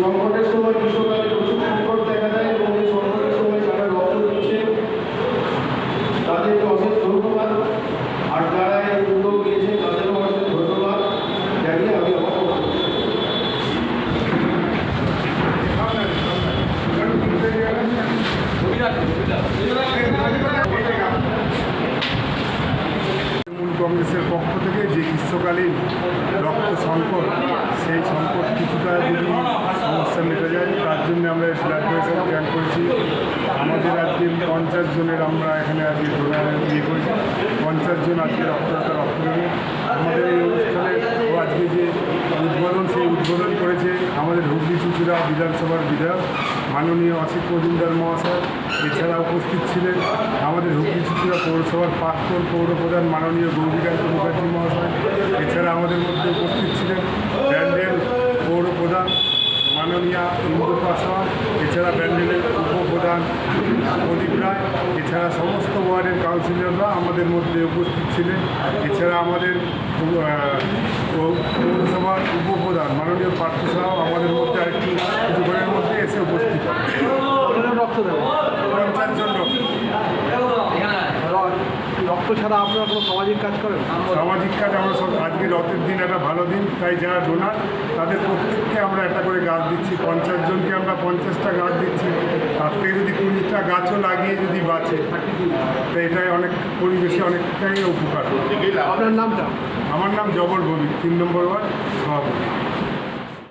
সংকটের সময় গ্রীষ্মকালে প্রচুর সংকট দেখা যায় এবং এই সংকটের সময় যারা রক্ত দিচ্ছে তাদেরকে অশেষ ধন্যবাদ। আর যারা এই উদ্যোগ নিয়েছে, তাদেরও অশেষ ধন্যবাদ। জানিয়ে আমি আমার কংগ্রেসের পক্ষ থেকে গ্রীষ্মকালীন রক্ত সংকট, সেই সংকট কিছুটা যদি সমস্যা মিটে যায়, তার জন্য আমরা ব্লাড প্রেশার ক্যাম্প করেছি। আমাদের আজকে পঞ্চাশ জনের আমরা এখানে আজকে ডোনার ইয়ে করেছি। পঞ্চাশ জন আজকে রক্তদাতা রক্ত দেবে। আমাদের এই আমাদের হুগলি চুচুড়া বিধানসভার বিধায়ক, মাননীয় অসিত মজুমদার মহাশয় এছাড়া উপস্থিত ছিলেন আমাদের হুগলি চুচুড়া পৌরসভার প্রাক্তন পৌরপ্রধান মাননীয় গৌরীকান্ত মুখার্জি মহাশয়, এছাড়া আমাদের মধ্যে উপস্থিত ছিলেন ব্যান্ডেল পৌরপ্রধান মাননীয়া ইন্দু পাসওয়ান এছাড়া ব্যান্ডেলের উপপ্রধান প্রদীপ রায়, এছাড়া সমস্ত ওয়ার্ডের কাউন্সিলররা আমাদের মধ্যে উপস্থিত ছিলেন, এছাড়া আমাদের আহ, পৌ- পৌরসভার উপপ্রধান মাননীয় পার্থ সাহাও আমাদের মধ্যে আরেকটু কিছুক্ষণের মধ্যে এসে উপস্থিত। রক্ত জন রক্ত। ছাড়া আপনারা কোনো সামাজিক কাজ করেন? সামাজিক কাজ আমরা সব আজকে রথের দিন একটা ভালো দিন তাই যারা ডোনার তাদের প্রত্যেককে আমরা একটা করে গাছ দিচ্ছি। পঞ্চাশ জনকে আমরা পঞ্চাশটা গাছ দিচ্ছি। তার থেকে যদি কুড়িটা গাছও লাগিয়ে যদি বাঁচে তো এটাই অনেক পরিবেশে অনেকটাই উপকার। আপনার নামটা? আমার নাম জবর ভবি তিন নম্বর ওয়ার্ড সভাপতি।